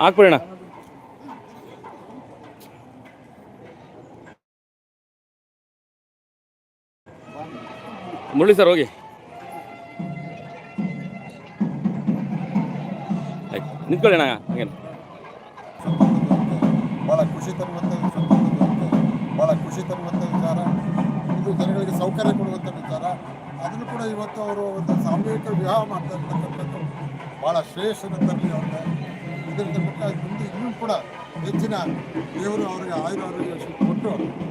ಹಾಕ್ಬಿಡೋಣ. Murali sir, ಹೋಗಿ. ನಿಂತ್ಕೊಳ್ಳೋಣ ಹಾಗೇನು. ಭಾಳ ಖುಷಿ ತರುವಂಥ ಭಾಳ ಖುಷಿ ತರುವಂಥ ವಿಚಾರ. ಇದು ಜನಗಳಿಗೆ ಸೌಕರ್ಯ ಕೊಡುವಂಥ ವಿಚಾರ. ಅದನ್ನು ಕೂಡ ಇವತ್ತು ಅವರು ಒಂದು ಸಾಮೂಹಿಕ ವಿವಾಹ ಮಾಡ್ತಾ ಇರ್ತಕ್ಕಂಥದ್ದು. ಭಾಳ ಶ್ರೇಷ್ಠನ ತರಲಿ ಅವ್ರಿಗೆ ಇದರಿಂದ ಮುಂದೆ ಇನ್ನೂ ಕೂಡ ಹೆಚ್ಚಿನ ದೇವರು ಅವರಿಗೆ ಆಯುರ ಆರೋಗ್ಯ ಕೊಟ್ಟು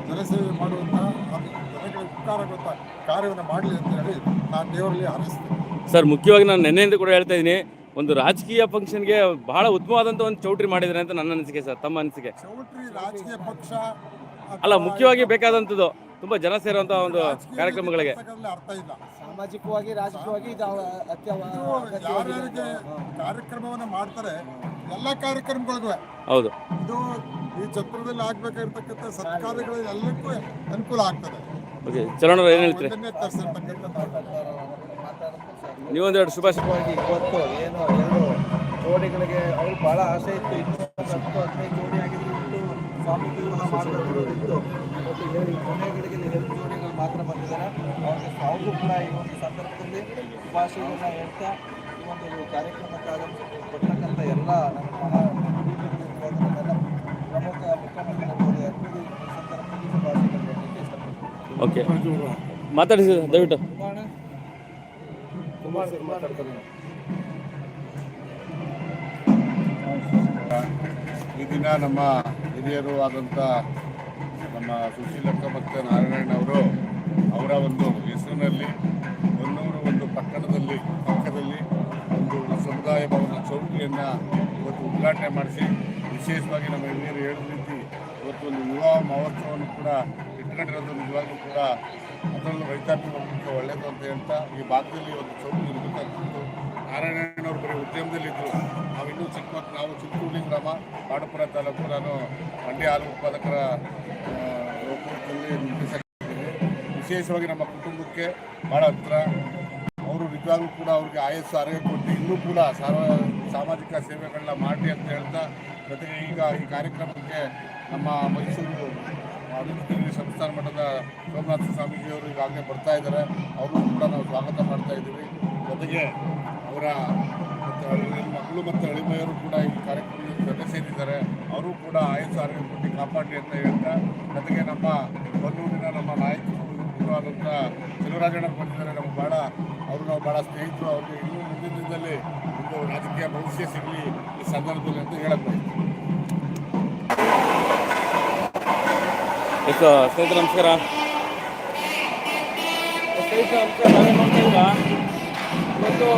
ಜನಸೇವೆ ಮಾಡುವಂಥ ಅದು ಜನಗಳಿಗೆ ಆಗುವಂತಹ ಕಾರ್ಯವನ್ನು ಮಾಡಲಿ ಅಂತ ಹೇಳಿ ನಾನು ದೇವರಲ್ಲಿ ಹಾರೈಸ್ತೀನಿ. ಸರ್ ಮುಖ್ಯವಾಗಿ ನಾನು ನೆನ್ನೆಯಿಂದ ಕೂಡ ಹೇಳ್ತಾ ಇದ್ದೀನಿ ಒಂದು ರಾಜಕೀಯ ಫಂಕ್ಷನ್ಗೆ ಬಹಳ ಉತ್ತಮವಾದಂಥ ಒಂದು ಚೌಟ್ರಿ ಮಾಡಿದ್ದಾರೆ ಅಂತ ನನ್ನ ಅನಿಸಿಕೆ ಸರ್ ತಮ್ಮ ಅನಿಸಿಕೆ. ಚೌಟ್ರಿ ರಾಜಕೀಯ ಪಕ್ಷ ಅಲ್ಲ ಮುಖ್ಯವಾಗಿ ಬೇಕಾದಂಥದ್ದು ತುಂಬ ಜನ ಸೇರುವಂಥ ಒಂದು ಕಾರ್ಯಕ್ರಮಗಳಿಗೆ. ಅರ್ಥ ಇಲ್ಲ. ಸಾಮಾಜಿಕವಾಗಿ ರಾಜಕೀಯವಾಗಿ ಇದು ಅವ- ಅತ್ಯ ಇದು ಯಾರ್ಯಾರಿಗೆ ಕಾರ್ಯಕ್ರಮವನ್ನ ಮಾಡ್ತಾರೆ ಎಲ್ಲ ಕಾರ್ಯಕ್ರಮಗಳಿಗೂ. ಹೌದು. ಇದು ಈ ಛತ್ರದಲ್ಲಿ ಆಗ್ಬೇಕಾಗಿರ್ತಕ್ಕಂಥ ಸರ್ಕಾರಗಳು ಎಲ್ಲಕ್ಕೂ ಅನುಕೂಲ ಆಗ್ತದೆ. ಓಕೆ ಚಲೋಣ ಏನು ಹೇಳ್ತೀರಿ? ಒಂದನ್ನೇ ತರಿಸಿರ್ತಕ್ಕಂಥ ನೀವೊಂದೆರಡು ಶುಭಾಶಯ. ಮುಖ್ಯವಾಗಿ ಇವತ್ತು ಏನು ಎರಡು ಜೋಡಿಗಳಿಗೆ ಅವ್ರು ಬಹಳ ಆಸೆ ಇತ್ತು. ಇನ್ನು ಹತ್ತು ಹದಿನೈದು ಜೋಡಿ ಆಗಿದ್ರು ಇಟ್ಟು ಸ್ವಾಮಿ ವಿವಾಹ ಮಾಡಬೇಕು ಇತ್ತು ಮತ್ತು ಏಳು ಕೊನೆಗಳಿಗೆ ಎರಡು ಜೋಡಿಗಳು ಮಾತ್ರ ಬಂದಿದ್ದಾರೆ. ಅವ್ರಿಗೆ ಅವ್ರಿಗೂ ಕೂಡ ಈ ಒಂದು ಸಂದರ್ಭದಲ್ಲಿ ಶುಭಾಶಯಗಳನ್ನ ಹೇಳ್ತಾ ಈ ಒಂದು ಕಾರ್ಯಕ್ರಮಕ್ಕೆ ಆಗಮಿಸಿರ್ತಕ್ಕಂಥ ಎಲ್ಲ ನಮ್ಮ ಪ್ರಮುಖ ಮುಖಂಡರಿರ್ಬೋದು ಎಲ್ಲರಿಗೂ ಈ ಸಂದರ್ಭದಲ್ಲಿ ಶುಭಾಶಯಗಳು ಹೇಳಲಿಕ್ಕೆ ಇಷ್ಟಪಡ್ತೀನಿ. ಓಕೆ. ಮಾತಾಡಿ ಸರ್ ದಯವಿಟ್ಟು. ಈ ದಿನ ನಮ್ಮ ಹಿರಿಯರು ಆದಂಥ ನಮ್ಮ ಸುಶೀಲಕ್ಕ ಮತ್ತು ನಾರಾಯಣವರು ಅವರ ಒಂದು ಹೆಸರಿನಲ್ಲಿ ಹೊನ್ನೂರು ಒಂದು ಪಟ್ಟಣದಲ್ಲಿ, ಪಕ್ಕದಲ್ಲಿ ಒಂದು ಸಮುದಾಯ ಭವನ ಚೌಕಿಯನ್ನು ಇವತ್ತು ಉದ್ಘಾಟನೆ ಮಾಡಿಸಿ, ವಿಶೇಷವಾಗಿ ನಮ್ಮ ಹಿರಿಯರು ಹೇಳಿದ ಇವತ್ತು ಒಂದು ವಿವಾಹ ಮಹೋತ್ಸವವನ್ನು ಕೂಡ ಇಟ್ಕೊಂಡಿರೋದು ನಿಜವಾಗ್ಲೂ ಕೂಡ ಅದರಲ್ಲೂ ರೈತಾಪಿ ವರ್ಗಕ್ಕೆ ಒಳ್ಳೆಯದು ಅಂತ ಹೇಳ್ತಾ ಈ ಭಾಗದಲ್ಲಿ ಒಂದು ಚೌಕಿ ಇರಬೇಕಾಗ್ತಿತ್ತು ನಾರಾಯಣನವರು ಬರೀ ಉದ್ಯಮದಲ್ಲಿದ್ದರು ನಾವು ಇನ್ನೂ ಚಿಕ್ಕ ಮಕ್ಕಳು ನಾವು ಚಿಕ್ಕೂಡಿ ಗ್ರಾಮ ಪಾಡುಪುರ ತಾಲೂಕು ನಾನು ಮಂಡ್ಯ ಹಾಲು ಉತ್ಪಾದಕರ ಒಕ್ಕೂಟದಲ್ಲಿ. ವಿಶೇಷವಾಗಿ ನಮ್ಮ ಕುಟುಂಬಕ್ಕೆ ಭಾಳ ಹತ್ರ. ಅವರು ನಿಜವಾಗ್ಲೂ ಕೂಡ ಅವ್ರಿಗೆ ಆಯಸ್ಸು, ಆರೋಗ್ಯ ಕೊಟ್ಟು ಇನ್ನೂ ಕೂಡ ಸಾರ್ವ, ಸಾಮಾಜಿಕ ಸೇವೆಗಳನ್ನ ಮಾಡಿ ಅಂತ ಹೇಳ್ತಾ ಜೊತೆಗೆ ಈಗ ಈ ಕಾರ್ಯಕ್ರಮಕ್ಕೆ ನಮ್ಮ ಮೈಸೂರು ಅಭಿವೃದ್ಧಿ ಸಂಸ್ಥಾನ ಮಠದ ಸೋಮನಾಥ ಸ್ವಾಮೀಜಿಯವರು ಈಗಾಗಲೇ ಬರ್ತಾ ಇದ್ದಾರೆ. ಅವರು ಕೂಡ ನಾವು ಸ್ವಾಗತ ಮಾಡ್ತಾ ಇದ್ದೀವಿ. ಜೊತೆಗೆ ಅವರ ಮಕ್ಕಳು ಮತ್ತು ಅಳಿಮೆಯರು ಕೂಡ ಈ ಕಾರ್ಯಕ್ರಮದಲ್ಲಿ ಜೊತೆ ಸೇರಿದ್ದಾರೆ. ಅವರು ಕೂಡ ಆಯಸ್ಸು, ಆರೋಗ್ಯ ಕೊಟ್ಟು ಕಾಪಾಡಿ ಅಂತ ಹೇಳ್ತಾ ಜೊತೆಗೆ ನಮ್ಮ ಬನ್ನೂರಿನ ನಮ್ಮ ನಾಯಕರು ಇವರು ಆದಂಥ ಶಿವರಾಜಣ್ಣ ಬಂದಿದ್ದಾರೆ. ನಮ್ಗೆ ಭಾಳ ಅವರು ನಾವು ಭಾಳ ಸ್ನೇಹಿತರು, ಅವ್ರಿಗೆ ಇನ್ನೂ ಮುಂದಿನ ದಿನದಲ್ಲಿ ಒಂದು ರಾಜಕೀಯ ಭವಿಷ್ಯ ಸಿಗಲಿ ಈ ಸಂದರ್ಭದಲ್ಲಿ ಅಂತ ಹೇಳಕ್ ಸ್ನೇಹಿತರೆ, ನಮಸ್ಕಾರ. ಈ ಒಂದು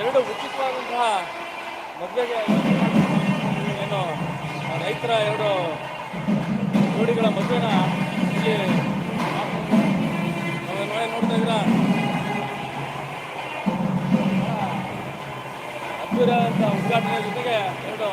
ಎರಡು ಉಚಿತವಾದಂತಹ ಮದುವೆಗೆ ಏನು ರೈತರ ಎರಡು ಜೋಡಿಗಳ ಮದುವೆನ ಇಲ್ಲಿ ನೋಡ್ತಾ ಇದ್ದೀರಾ? ಅದ್ಭುತವಾದಂಥ ಉದ್ಘಾಟನೆ ಜೊತೆಗೆ ಎರಡು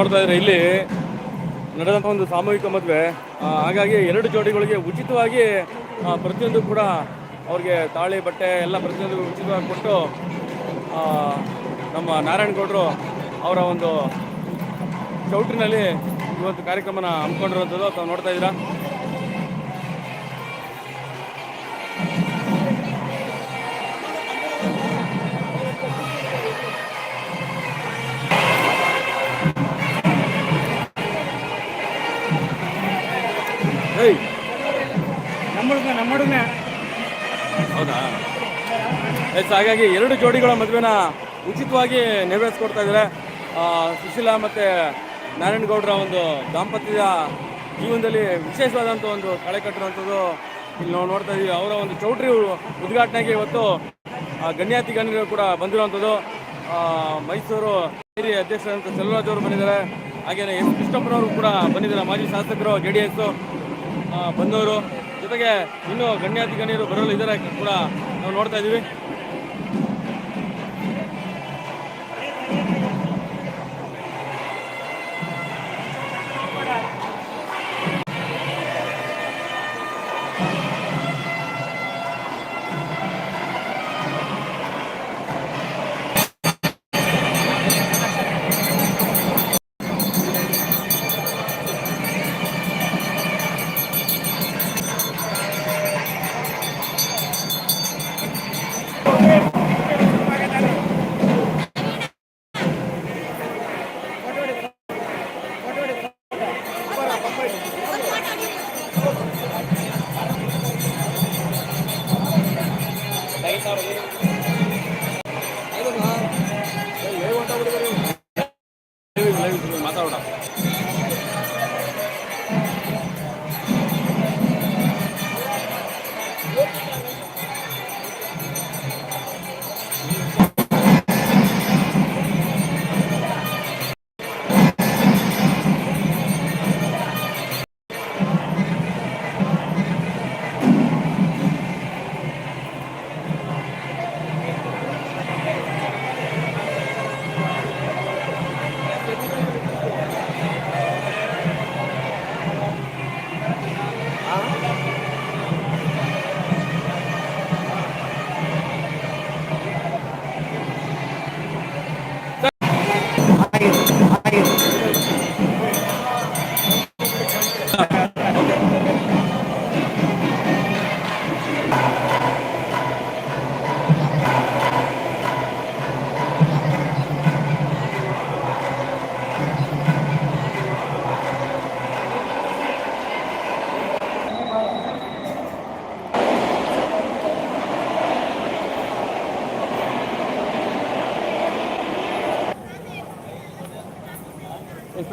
ನೋಡ್ತಾ ಇದ್ರೆ ಇಲ್ಲಿ ನಡೆದಂಥ ಒಂದು ಸಾಮೂಹಿಕ ಮದುವೆ. ಹಾಗಾಗಿ ಎರಡು ಜೋಡಿಗಳಿಗೆ ಉಚಿತವಾಗಿ ಪ್ರತಿಯೊಂದು ಕೂಡ ಅವ್ರಿಗೆ ತಾಳಿ, ಬಟ್ಟೆ ಎಲ್ಲ ಪ್ರತಿಯೊಂದು ಉಚಿತವಾಗಿ ಕೊಟ್ಟು ನಮ್ಮ ನಾರಾಯಣಗೌಡರು ಅವರ ಒಂದು ಚೌಟ್ರಿನಲ್ಲಿ ಇವತ್ತು ಕಾರ್ಯಕ್ರಮನ ಹಮ್ಮಿಕೊಂಡಿರುವಂಥದ್ದು. ತಾವು ನೋಡ್ತಾ ಇದ್ದೀರಾ? ಹೌದಾ? ಎಸ್ ಹಾಗಾಗಿ ಎರಡು ಜೋಡಿಗಳ ಮದುವೆನ ಉಚಿತವಾಗಿ ನೆರವೇರಿಸ್ಕೊಡ್ತಾ ಇದ್ದಾರೆ. ಸುಶೀಲಾ ಮತ್ತು ನಾರಾಯಣಗೌಡರ ಒಂದು ದಾಂಪತ್ಯದ ಜೀವನದಲ್ಲಿ ವಿಶೇಷವಾದಂಥ ಒಂದು ಕಳೆ ಕಟ್ಟಿರುವಂಥದ್ದು ಇಲ್ಲಿ ನಾವು ನೋಡ್ತಾ ಇದ್ದೀವಿ ಅವರ ಒಂದು ಚೌಟ್ರಿ ಉದ್ಘಾಟನೆಗೆ ಇವತ್ತು ಗಣ್ಯಾತಿ ಗಣ್ಯರು ಕೂಡ ಬಂದಿರುವಂಥದ್ದು. ಮೈಸೂರು ಹಿರಿಯ ಅಧ್ಯಕ್ಷರಾದಂಥ ಸೆಲ್ವರಾಜ್ ಅವರು ಬಂದಿದ್ದಾರೆ. ಹಾಗೆಯೇ ಎಸ್. ಕೃಷ್ಣಪ್ಪನವರು ಕೂಡ ಬಂದಿದ್ದಾರೆ. ಮಾಜಿ ಶಾಸಕರು, ಜೆ ಡಿ ಎಸ್ ಬಂದವರು ಜೊತೆಗೆ ಇನ್ನೂ ಗಣ್ಯಾತಿ ಗಣ್ಯರು ಬರಲು ಇದ್ದಾರೆ ಕೂಡ ನಾವು ನೋಡ್ತಾ ಇದ್ದೀವಿ.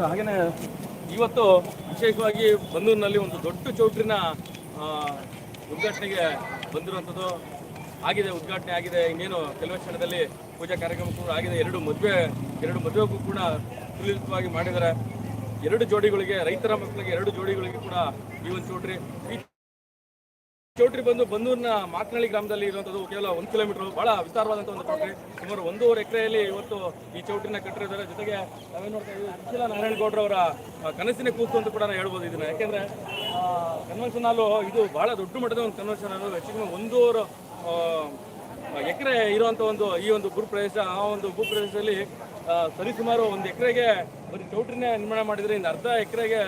ಹಾಗೇನೆ, ಇವತ್ತು ವಿಶೇಷವಾಗಿ ಬಂದೂರಿನಲ್ಲಿ ಒಂದು ದೊಡ್ಡ ಚೌಟ್ರಿನ ಉದ್ಘಾಟನೆಗೆ ಬಂದಿರುವಂಥದ್ದು ಆಗಿದೆ, ಉದ್ಘಾಟನೆ ಆಗಿದೆ. ಇನ್ನೇನು ಕೆಲವೇ ಕ್ಷಣದಲ್ಲಿ ಪೂಜಾ ಕಾರ್ಯಕ್ರಮ ಕೂಡ ಆಗಿದೆ. ಎರಡು ಮದುವೆ, ಎರಡು ಮದುವೆಗೂ ಕೂಡ ಸುಲಲಿತವಾಗಿ ಮಾಡಿದ್ದಾರೆ. ಎರಡು ಜೋಡಿಗಳಿಗೆ, ರೈತರ ಮಕ್ಕಳಿಗೆ ಎರಡು ಜೋಡಿಗಳಿಗೆ ಕೂಡ ಈ ಒಂದು ಚೌಟ್ರಿ. ಚೌಟ್ರಿ ಬಂದು ಬಂದೂರಿನ ಮಾತನಹಳ್ಳಿ ಗ್ರಾಮದಲ್ಲಿ ಇರುವಂಥದ್ದು ಕೇವಲ ಒಂದು ಕಿಲೋಮೀಟರ್. ಬಹಳ ವಿಸ್ತಾರವಾದಂಥ ಒಂದು ಚೌಟ್ರಿ ಸುಮಾರು ಒಂದೂವರೆ ಎಕರೆಯಲ್ಲಿ ಇವತ್ತು ಈ ಚೌಟ್ರಿನ ಕಟ್ಟಿದ್ದಾರೆ ಜೊತೆಗೆ ನಾವೇ ನೋಡ್ತಾ ಇದ್ದೀವಿ ಅಖಿಲ ನಾರಾಯಣಗೌಡರವರ ಕನಸಿನ ಕೂಸು ಅಂತ ಕೂಡ ನಾವು ಹೇಳ್ಬೋದು ಇದನ್ನ. ಯಾಕೆಂದ್ರೆ ಕನ್ವೆನ್ಷನ್ ಹಾಲು ಇದು ಬಹಳ ದೊಡ್ಡ ಮಟ್ಟದ ಒಂದು ಕನ್ವೆನ್ಷನ್ ಹಾಲು ಕಮ್ಮಿ ಒಂದೂವರೆ ಎಕರೆ ಇರುವಂಥ ಒಂದು, ಈ ಒಂದು ಭೂಪ್ರದೇಶ, ಆ ಒಂದು ಭೂಪ್ರದೇಶದಲ್ಲಿ ಸರಿಸುಮಾರು ಒಂದು ಎಕರೆಗೆ ಬರೀ ಚೌಟ್ರಿನೇ ನಿರ್ಮಾಣ ಮಾಡಿದರೆ ಇನ್ನು ಅರ್ಧ ಎಕರೆಗೆ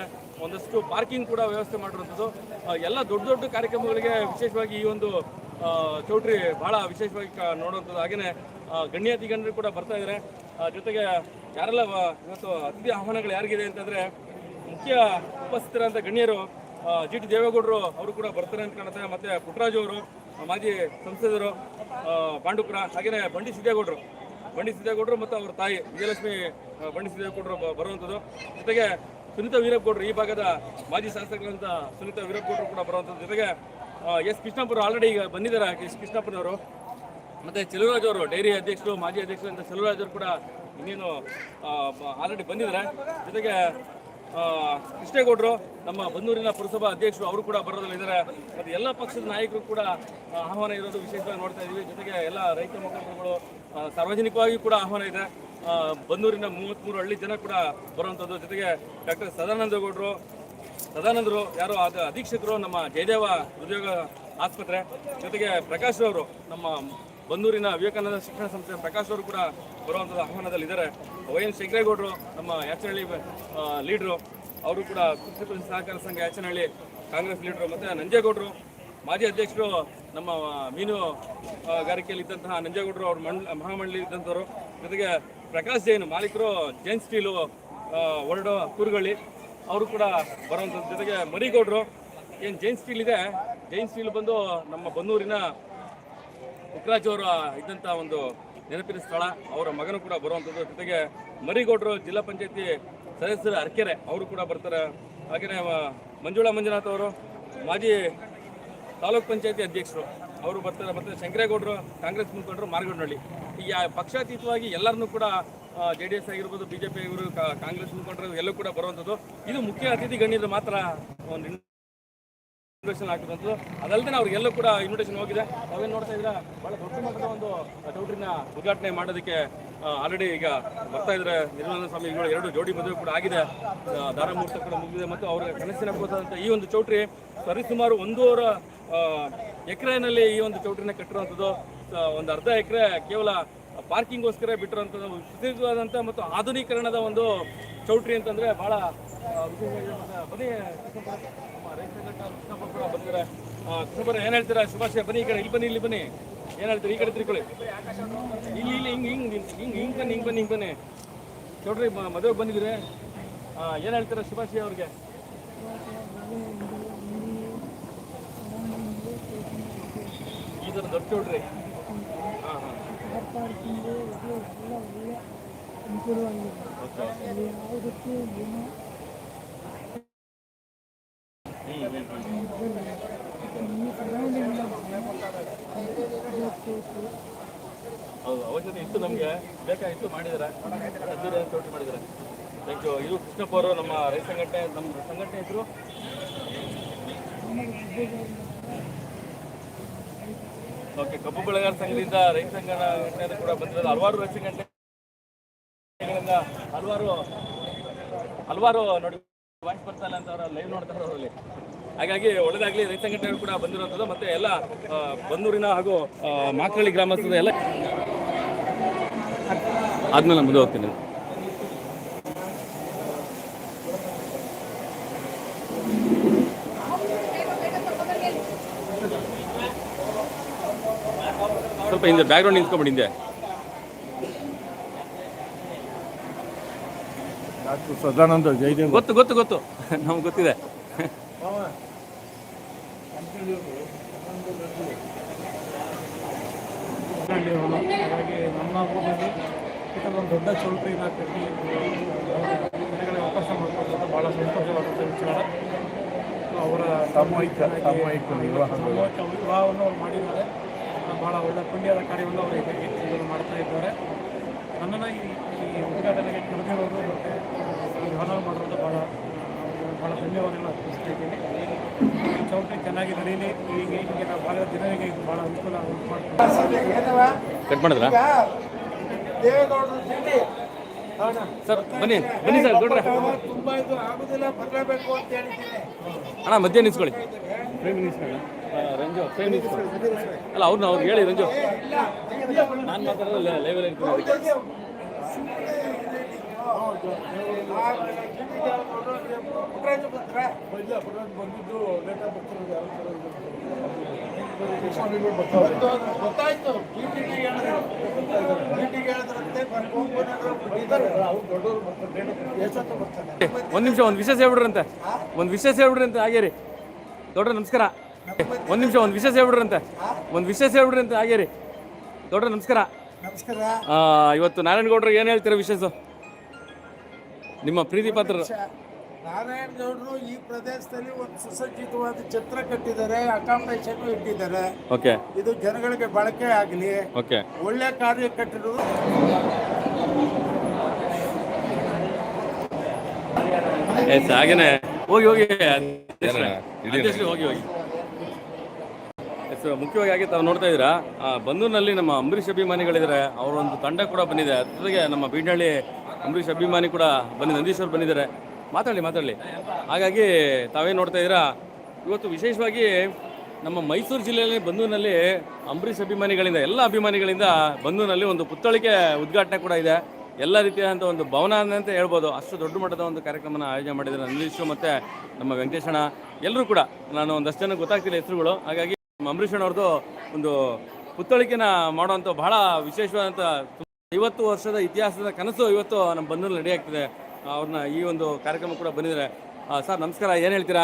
ಒಂದಷ್ಟು ಪಾರ್ಕಿಂಗ್ ಕೂಡ ವ್ಯವಸ್ಥೆ ಮಾಡಿರುವಂಥದ್ದು. ಎಲ್ಲ ದೊಡ್ಡ ದೊಡ್ಡ ಕಾರ್ಯಕ್ರಮಗಳಿಗೆ ವಿಶೇಷವಾಗಿ ಈ ಒಂದು ಚೌಟ್ರಿ ಬಹಳ ವಿಶೇಷವಾಗಿ ನೋಡುವಂಥದ್ದು. ಹಾಗೆಯೇ ಗಣ್ಯ ಗಣ್ಯರು ಕೂಡ ಬರ್ತಾ ಇದ್ದಾರೆ ಜೊತೆಗೆ ಯಾರೆಲ್ಲ ಇವತ್ತು ಅತಿಥಿ ಆಹ್ವಾನಗಳು ಯಾರಿಗಿದೆ ಅಂತಂದರೆ, ಮುಖ್ಯ ಉಪಸ್ಥಿತರಂಥ ಗಣ್ಯರು ಜಿ ಟಿ ದೇವೇಗೌಡರು ಅವರು ಕೂಡ ಬರ್ತಾರೆ ಅಂತ ಕಾಣುತ್ತೆ. ಮತ್ತು ಪುಟ್ಟರಾಜು ಅವರು ಮಾಜಿ ಸಂಸದರು ಪಾಂಡುಪುರ ಹಾಗೆಯೇ ಬಂಡಿ ಸಿದ್ದೇಗೌಡರು ಬಂಡಿ ಸಿದ್ದೇಗೌಡರು ಮತ್ತು ಅವ್ರ ತಾಯಿ ವಿಜಯಲಕ್ಷ್ಮಿ ಬಂಡಿ ಸಿದ್ದೇಗೌಡರು ಬರುವಂಥದ್ದು. ಜೊತೆಗೆ ಸುನೀತಾ ವೀರಪ್ಪಗೌಡರು, ಈ ಭಾಗದ ಮಾಜಿ ಶಾಸಕರಂತ ಸುನೀತಾ ವೀರಪ್ಪಗೌಡರು ಕೂಡ ಬರುವಂಥ ಜೊತೆಗೆ ಎಸ್ ಕೃಷ್ಣಪ್ಪರು ಆಲ್ರೆಡಿ ಈಗ ಬಂದಿದ್ದಾರೆ ಎಸ್ ಕೃಷ್ಣಪ್ಪನವರು. ಮತ್ತೆ ಚೆಲುವರಾಜ್ ಅವರು, ಡೈರಿ ಅಧ್ಯಕ್ಷರು, ಮಾಜಿ ಅಧ್ಯಕ್ಷರು ಅಂತ ಚೆಲುವರಾಜ್ ಅವರು ಕೂಡ ಇನ್ನೇನು ಆಲ್ರೆಡಿ ಬಂದಿದ್ದಾರೆ. ಜೊತೆಗೆ ಕೃಷ್ಣೇಗೌಡರು, ನಮ್ಮ ಬನ್ನೂರಿನ ಪುರಸಭಾ ಅಧ್ಯಕ್ಷರು ಅವರು ಕೂಡ ಬರೋದಲ್ಲಿದ್ದಾರೆ ಮತ್ತು ಎಲ್ಲ ಪಕ್ಷದ ನಾಯಕರು ಕೂಡ ಆಹ್ವಾನ ಇರೋದು ವಿಶೇಷವಾಗಿ ನೋಡ್ತಾ ಇದ್ದೀವಿ ಜೊತೆಗೆ ಎಲ್ಲ ರೈತ ಮುಖಂಡರುಗಳು ಸಾರ್ವಜನಿಕವಾಗಿ ಕೂಡ ಆಹ್ವಾನ ಇದೆ. ಬನ್ನೂರಿನ ಮೂವತ್ತ್ಮೂರು ಹಳ್ಳಿ ಜನ ಕೂಡ ಬರುವಂಥದ್ದು ಜೊತೆಗೆ ಡಾಕ್ಟರ್ ಸದಾನಂದಗೌಡರು, ಸದಾನಂದರು ಯಾರು ಅದ ಅಧೀಕ್ಷಕರು ನಮ್ಮ ಜಯದೇವ ಉದ್ಯೋಗ ಆಸ್ಪತ್ರೆ. ಜೊತೆಗೆ ಪ್ರಕಾಶ್ ಅವರು ನಮ್ಮ ಬನ್ನೂರಿನ ವಿವೇಕಾನಂದ ಶಿಕ್ಷಣ ಸಂಸ್ಥೆ ಪ್ರಕಾಶ್ ಅವರು ಕೂಡ ಬರುವಂಥದ್ದು ಆಹ್ವಾನದಲ್ಲಿ ಇದ್ದಾರೆ. ವೈ ಎನ್ ಶಂಕರೇಗೌಡರು ನಮ್ಮ ಯಾಚನಹಳ್ಳಿ ಲೀಡ್ರು. ಅವರು ಕೂಡ ಕೃಷಿ ಸಹಕಾರ ಸಂಘ ಯಾಚನಹಳ್ಳಿ ಕಾಂಗ್ರೆಸ್ ಲೀಡ್ರು ಮತ್ತು ನಂಜೇಗೌಡರು. ಮಾಜಿ ಅಧ್ಯಕ್ಷರು ನಮ್ಮ ಮೀನುಗಾರಿಕೆಯಲ್ಲಿ ಇದ್ದಂತಹ ನಂಜೇಗೌಡರು, ಅವರು ಮಂಡ್ ಮಹಾಮಂಡಳಿ ಇದ್ದಂಥವ್ರು ಜೊತೆಗೆ ಪ್ರಕಾಶ್ ಜೈನ್, ಮಾಲೀಕರು ಜೈನ್ ಸ್ಟೀಲು ಹೊರಡೋ ಕುರುಗಳಿ ಅವರು ಕೂಡ ಬರುವಂಥದ್ದು ಜೊತೆಗೆ ಮರಿಗೌಡರು. ಏನು ಜೈನ್ ಸ್ಟೀಲ್ ಇದೆ? ಜೈನ್ ಸ್ಟೀಲ್ ಬಂದು ನಮ್ಮ ಬನ್ನೂರಿನ ಉಕ್ರಾಜ್ ಅವರ ಇದ್ದಂಥ ಒಂದು ನೆನಪಿನ ಸ್ಥಳ. ಅವರ ಮಗನು ಕೂಡ ಬರುವಂಥದ್ದು. ಜೊತೆಗೆ ಮರಿಗೌಡರು ಜಿಲ್ಲಾ ಪಂಚಾಯತಿ ಸದಸ್ಯರು ಅರ್ಕೆರೆ, ಅವರು ಕೂಡ ಬರ್ತಾರೆ. ಹಾಗೆಯೇ ಮಂಜುಳಾ ಮಂಜುನಾಥ್ ಅವರು, ಮಾಜಿ ತಾಲೂಕ್ ಪಂಚಾಯತಿ ಅಧ್ಯಕ್ಷರು. ಅವರು ಬರ್ತಾರೆ. ಮತ್ತು ಶಂಕರೇಗೌಡರು, ಕಾಂಗ್ರೆಸ್ ಮುಖಂಡರು ಮಾರ್ಗನಹಳ್ಳಿ. ಈ ಪಕ್ಷಾತೀತವಾಗಿ ಎಲ್ಲರನ್ನೂ ಕೂಡ ಜೆ ಡಿ ಎಸ್ ಆಗಿರ್ಬೋದು ಬಿ ಜೆ ಪಿ ಆಗಿರ್ಬೋದು ಕಾಂಗ್ರೆಸ್ ಮುಖಂಡರು ಎಲ್ಲೂ ಕೂಡ ಬರುವಂಥದ್ದು. ಇದು ಮುಖ್ಯ ಅತಿಥಿ ಗಣ್ಯರು ಮಾತ್ರ ಒಂದು ಇನ್ವಿಟೇಷನ್ ಹಾಕಿದಂಥದ್ದು ಅದಲ್ಲದೆ ಅವ್ರಿಗೆಲ್ಲೂ ಕೂಡ ಇನ್ವಿಟೇಷನ್ ಹೋಗಿದೆ. ಅವೇನು ನೋಡ್ತಾ ಇದ್ರೆ ಬಹಳ ದೊಡ್ಡ ಮಟ್ಟದ ಒಂದು ಚೌಟ್ರಿನ ಉದ್ಘಾಟನೆ ಮಾಡೋದಕ್ಕೆ ಆಲ್ರೆಡಿ ಈಗ ಬರ್ತಾ ಇದ್ರೆ ನಿರ್ಮಲಾನಂದ ಸ್ವಾಮಿಗಳು ಎರಡು ಜೋಡಿ ಮದುವೆ ಕೂಡ ಆಗಿದೆ. ದಾರ ಮುಹೂರ್ತ ಕೂಡ ಮುಗಿದಿದೆ. ಮತ್ತು ಅವರ ಕನಸಿನ ಕೂತಂಥ ಈ ಒಂದು ಚೌಟ್ರಿ ಸರಿಸುಮಾರು ಒಂದೂವರೆ ಎಕರೆನಲ್ಲಿ ಈ ಒಂದು ಚೌಟ್ರಿನ ಕಟ್ಟಿರುವಂಥದ್ದು ಒಂದು ಅರ್ಧ ಎಕರೆ ಕೇವಲ ಪಾರ್ಕಿಂಗ್ಗೋಸ್ಕರ ಬಿಟ್ಟಿರುವಂಥದ್ದು ಸುಸಿದ್ಧವಾದಂಥ ಮತ್ತು ಆಧುನೀಕರಣದ ಒಂದು ಚೌಟ್ರಿ ಅಂತಂದರೆ ಭಾಳ ಬನ್ನಿ ಕೃಷ್ಣಪ್ಪ, ಕೃಷ್ಣಪ್ಪ ಬಂದಿದ್ದಾರೆ. ಆ, ಕೃಷ್ಣಪ್ಪರ ಹೇಳ್ತೀರಾ? ಶುಭಾಶಯ ಬನ್ನಿ ಈ ಕಡೆ ಇಲ್ಲಿ ಬನ್ನಿ ಇಲ್ಲಿ ಬನ್ನಿ. ಏನು ಹೇಳ್ತೀರಿ? ಈ ಕಡೆ ತಿರ್ಕೊಳ್ಳಿ. ಇಲ್ಲಿ ಇಲ್ಲಿ ಹಿಂಗೆ ಹಿಂಗೆ ಹಿಂಗೆ ಹಿಂಗೆ ಬನ್ನಿ ಹಿಂಗೆ ಬನ್ನಿ ಹಿಂಗೆ ಬನ್ನಿ. ಚೌಟ್ರಿ ಮದುವೆಗೆ ಬಂದಿದ್ದೀರಿ. ಏನು ಏನ್ ಹೇಳ್ತೀರಾ ಶುಭಾಶಯ ಅವ್ರಿಗೆ ಈ ಥರ ದೊಡ್ಡ ಚೌಟ್ರಿ ಹಾಂ ಹಾಂ ಪಾರ್ಕಿಂಗು ಇದು ಎಲ್ಲ ಒಳ್ಳೆ ಅನುಕೂಲ ಆಗಿದೆ ಓಕೆ ಅಲ್ಲಿ ಈ ಸರೌಂಡಿಂಗ್ ಹೌದು, ಅವಶ್ಯಕತೆ ಇತ್ತು ನಮಗೆ. ಬೇಕಾಗಿತ್ತು ಮಾಡಿದ್ದಾರೆ ಚೌಟ್ರಿ ಮಾಡಿದ್ದಾರೆ ಥ್ಯಾಂಕ್ ಯು ಇದು ಕೃಷ್ಣಪ್ಪ ಅವರು ನಮ್ಮ ರೈತ ಸಂಘಟನೆ, ನಮ್ಮ ಸಂಘಟನೆ ಹೆಸರು ಓಕೆ, ಕಬ್ಬು ಬೆಳೆಗಾರ ಸಂಘದಿಂದ ರೈತ ಸಂಘಟನೆ ಕೂಡ ಬಂದಿರೋದು ಹಲವಾರು ರೈತ ಸಂಘಟನೆಗಳಿಂದ ಹಲವಾರು ಹಲವಾರು ನೋಡಿ, ವಾಯ್ಸ್ ಬರ್ತಾ ಇಲ್ಲ ಅಂತ ಅವರ ಲೈವ್ ನೋಡ್ತಾರೆ ಅವರಲ್ಲಿ. ಹಾಗಾಗಿ ಒಳ್ಳೆದಾಗ್ಲಿ ರೈತ ಸಂಘಟನೆಗಳು ಕೂಡ ಬಂದಿರೋಂಥದ್ದು ಮತ್ತೆ ಎಲ್ಲ ಬನ್ನೂರಿನ ಹಾಗೂ ಮಾಕಳ್ಳಿ ಗ್ರಾಮಸ್ಥರ ಎಲ್ಲ ಆದ್ಮೇಲೆ ಮುಂದೆ ಹೋಗ್ತೀನಿ. ಸ್ವಲ್ಪ ಹಿಂದೆ ಬ್ಯಾಕ್ಗ್ರೌಂಡ್ ನಿಂತ್ಕೊಂಡ್ಬಿಡಿ ಹಿಂದೆ. ಡಾಕ್ಟರ್ ಸದಾನಂದ ಜಯದೇವ್ ಗೊತ್ತು ಗೊತ್ತು ಗೊತ್ತು. ನಮ್ಗೆ ಗೊತ್ತಿದೆ. ಹಾಗಾಗಿ ನಮ್ಮ ದೊಡ್ಡ ಚೌಲ್ಟ್ರಿನ ಕಟ್ಟಿ ಅವಕಾಶ ಮಾಡ್ಕೊಂಡು ಭಾಳ ಸಂತೋಷವಾದಂಥ ವಿಚಾರ ಅವರ ಸಾಮೂಹಿಕ ಸಾಮೂಹಿಕ ವಿವಾಹ ಸಾಮೂಹಿಕ ವಿವಾಹವನ್ನು ಅವ್ರು ಮಾಡಿದ್ದಾರೆ. ಭಾಳ ಒಳ್ಳೆ ಪುಣ್ಯದ ಕಾರ್ಯವನ್ನು ಅವರು ಇದಕ್ಕೆ ಇದನ್ನು ಮಾಡ್ತಾ ಇದ್ದಾರೆ. ನನ್ನನ್ನು ಈ ಈ ಉದ್ಘಾಟನೆಗೆ ಕರೆದಿರೋದು ಮತ್ತು ಈ ಹೊಲ ಮಾಡಿರೋದು ಭಾಳ ಭಾಳ ಧನ್ಯವಾದಗಳು ಅರ್ಪಿಸ್ತಾ ಇದ್ದೀನಿ ಈ ಚೌಕಿ ಚೆನ್ನಾಗಿ ನಡೀಲಿ ಈಗ ಹೀಗೆ ನಾವು ಭಾಳ ಜನರಿಗೆ ಇದು ಭಾಳ ಅನುಕೂಲ ಮಾಡ್ತಾರೆ ಕಟ್ ಮಾಡಿದ್ರಾ? ಸರ್ ಬನ್ನಿ ಬನ್ನಿ ಸರ್ ಗೌಡ್ರೆ ತುಂಬಾ ಇದು ಆಗುದಿಲ್ಲ ಬರಲೇಬೇಕು ಅಂತ ಹೇಳಿದ್ದೀನಿ. ಅಣ್ಣ ಮಧ್ಯಾಹ್ನ ನಿಲ್ಸ್ಕೊಳ್ಳಿ ರಂಜು ಅಲ್ಲ ಅವ್ರನ್ನ ಅವ್ರಿಗೆ ಹೇಳಿ, ರಂಜು. ನಾನು ಮಾತಾಡೋದು ಲೈವಲ್ಲಿ ಇರ್ತೀನಿ ಬರ್ತಾರೆ ಒಂದು ನಿಮಿಷ, ಒಂದು ವಿಶೇಷ ಹೇಳ್ಬಿಡ್ರಂತೆ ಒಂದು ವಿಶೇಷ ಹೇಳ್ಬಿಡ್ರಂತೆ ಹಾಗೆ ರೀ ದೊಡ್ಡ ನಮಸ್ಕಾರ. ಒಂದು ನಿಮಿಷ ಒಂದು ವಿಶೇಷ ಹೇಳ್ಬಿಡ್ರಂತೆ. ಒಂದು ವಿಶೇಷ ಹೇಳ್ಬಿಡ್ರಂತೆ ಹಾಗೆ ರೀ ದೊಡ್ಡ ನಮಸ್ಕಾರ. ನಮಸ್ಕಾರ. ಆ, ಇವತ್ತು ನಾರಾಯಣಗೌಡ್ರಿಗೆ ಏನು ಹೇಳ್ತೀರಾ ವಿಶೇಷ? ನಿಮ್ಮ ಪ್ರೀತಿ ಪಾತ್ರ. ನಾರಾಯಣ ಗೌಡ್ರು ಈ ಪ್ರದೇಶದಲ್ಲಿ ಒಂದು ಸುಸಜ್ಜಿತವಾದ ಚಿತ್ರ ಕಟ್ಟಿದ್ದಾರೆ ಅಕಾಮಡೇಷನ್ ಇಟ್ಟಿದ್ದಾರೆ. ಓಕೆ. ಇದು ಜನಗಳಿಗೆ ಬಳಕೆ ಆಗಲಿ. ಓಕೆ. ಒಳ್ಳೆ ಕಾರ್ಯ ಕಟ್ಟಿರೋದು ಹಾಗೇನೆ. ಹೋಗಿ ಹೋಗಿ. ಹೋಗಿ ಹೋಗಿ. ಎಸ್ ಮುಖ್ಯವಾಗಿ ತಾವು ನೋಡ್ತಾ ಇದ್ದೀರಾ ಬಂದೂರಿನಲ್ಲಿ ನಮ್ಮ ಅಂಬರೀಷ್ ಅಭಿಮಾನಿಗಳಿದ್ದಾರೆ. ಅವರ ಒಂದು ತಂಡ ಕೂಡ ಬಂದಿದೆ. ಜೊತೆಗೆ ನಮ್ಮ ಬೀಡಹಳ್ಳಿ ಅಂಬರೀಷ್ ಅಭಿಮಾನಿ ಕೂಡ ಬಂದು ನಂದೀಶ್ವರ್ ಬಂದಿದ್ದಾರೆ. ಮಾತಾಡಲಿ ಮಾತಾಡಲಿ. ಹಾಗಾಗಿ ತಾವೇ ನೋಡ್ತಾ ಇದ್ದೀರಾ, ಇವತ್ತು ವಿಶೇಷವಾಗಿ ನಮ್ಮ ಮೈಸೂರು ಜಿಲ್ಲೆಯಲ್ಲಿ, ಬಂದೂರಿನಲ್ಲಿ ಅಂಬರೀಷ್ ಅಭಿಮಾನಿಗಳಿಂದ, ಎಲ್ಲ ಅಭಿಮಾನಿಗಳಿಂದ ಬಂದೂರಿನಲ್ಲಿ ಒಂದು ಪುತ್ಥಳಿಕೆ ಉದ್ಘಾಟನೆ ಕೂಡ ಇದೆ. ಎಲ್ಲ ರೀತಿಯಾದಂಥ ಒಂದು ಭವನ ಅಂತ ಹೇಳ್ಬೋದು. ಅಷ್ಟು ದೊಡ್ಡ ಮಟ್ಟದ ಒಂದು ಕಾರ್ಯಕ್ರಮನ ಆಯೋಜನೆ ಮಾಡಿದ್ದಾರೆ ನಂದೀಶು ಮತ್ತು ನಮ್ಮ ವೆಂಕಟೇಶಣ್ಣ ಎಲ್ಲರೂ ಕೂಡ, ನಾನು ಒಂದಷ್ಟು ಜನ ಗೊತ್ತಾಗ್ತಿಲ್ಲ ಹೆಸರುಗಳು. ಹಾಗಾಗಿ ಅಂಬರೀಷ್ ಅವ್ರದ್ದು ಒಂದು ಪುತ್ಥಳಿಕೆನ ಮಾಡುವಂಥ ಬಹಳ ವಿಶೇಷವಾದಂಥ ಐವತ್ತು ವರ್ಷದ ಇತಿಹಾಸದ ಕನಸು ಇವತ್ತು ನಮ್ಮ ಬಂದೂರಲ್ಲಿ ನಡೆಯಾಗ್ತಿದೆ ಅವ್ರನ್ನ ಈ ಒಂದು ಕಾರ್ಯಕ್ರಮ ಕೂಡ ಬಂದಿದ್ದಾರೆ. ಸರ್, ನಮಸ್ಕಾರ. ಏನು ಹೇಳ್ತೀರಾ?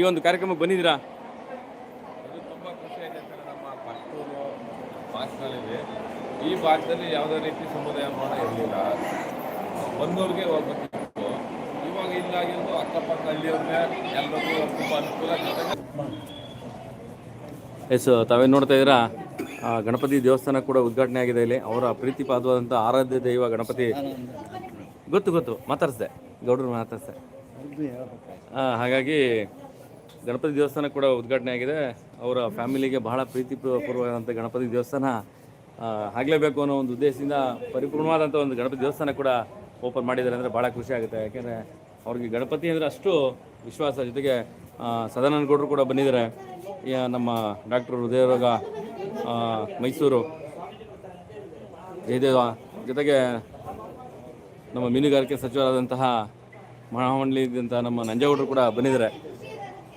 ಈ ಒಂದು ಕಾರ್ಯಕ್ರಮಕ್ಕೆ ಬಂದಿದ್ದೀರಾ? ತುಂಬ ಖುಷಿ ಆಗಿದೆ ಸರ್ ನಮ್ಮ ಪಟ್ಟೂರು ಇದೆ ಈ ಭಾಗದಲ್ಲಿ ಯಾವುದೇ ರೀತಿ ಸಮುದಾಯ ಮಾಡ ಇರಲಿಲ್ಲ. ಬಂದವ್ರಿಗೆ ಹೋಗ್ಬೇಕಿತ್ತು. ಇವಾಗ ಇಲ್ಲಾಗಿರೋದು ಅಕ್ಕಪಕ್ಕ ಹಳ್ಳಿಯವ್ರಿಗೆ ಎಲ್ಲರಿಗೂ ತುಂಬ ಅನುಕೂಲ ಎಸ್, ತಾವೇನು ನೋಡ್ತಾ ಇದ್ದೀರಾ? ಗಣಪತಿ ದೇವಸ್ಥಾನ ಕೂಡ ಉದ್ಘಾಟನೆ ಆಗಿದೆ ಇಲ್ಲಿ. ಅವರ ಪ್ರೀತಿಪಾದವಾದಂಥ ಆರಾಧ್ಯ ದೈವ ಗಣಪತಿ. ಗೊತ್ತು ಗೊತ್ತು. ಮಾತಾಡಿಸ್ದೆ. ಗೌಡರು ಮಾತಾಡಿಸ್ದೆ. ಹಾಗಾಗಿ ಗಣಪತಿ ದೇವಸ್ಥಾನ ಕೂಡ ಉದ್ಘಾಟನೆ ಆಗಿದೆ. ಅವರ ಫ್ಯಾಮಿಲಿಗೆ ಬಹಳ ಪ್ರೀತಿ ಪೂರ್ವಕವಾದಂಥ ಗಣಪತಿ ದೇವಸ್ಥಾನ ಆಗಲೇಬೇಕು ಅನ್ನೋ ಒಂದು ಉದ್ದೇಶದಿಂದ ಪರಿಪೂರ್ಣವಾದಂಥ ಒಂದು ಗಣಪತಿ ದೇವಸ್ಥಾನ ಕೂಡ ಓಪನ್ ಮಾಡಿದ್ದಾರೆ ಅಂದರೆ ಭಾಳ ಖುಷಿ ಆಗುತ್ತೆ. ಯಾಕೆಂದರೆ ಅವ್ರಿಗೆ ಗಣಪತಿ ಅಂದರೆ ಅಷ್ಟು ವಿಶ್ವಾಸ. ಜೊತೆಗೆ ಸದಾನಂದ ಗೌಡರು ಕೂಡ ಬಂದಿದ್ದಾರೆ. ನಮ್ಮ ಡಾಕ್ಟರ್ ಹೃದಯರೋಗ ಮೈಸೂರು. ಜಯದೇವ ಜೊತೆಗೆ ನಮ್ಮ ಮೀನುಗಾರಿಕೆ ಸಚಿವರಾದಂತಹ ಮಹಾಮಂಡಲಿದಂಥ ನಮ್ಮ ನಂಜೇಗೌಡರು ಕೂಡ ಬಂದಿದ್ದಾರೆ.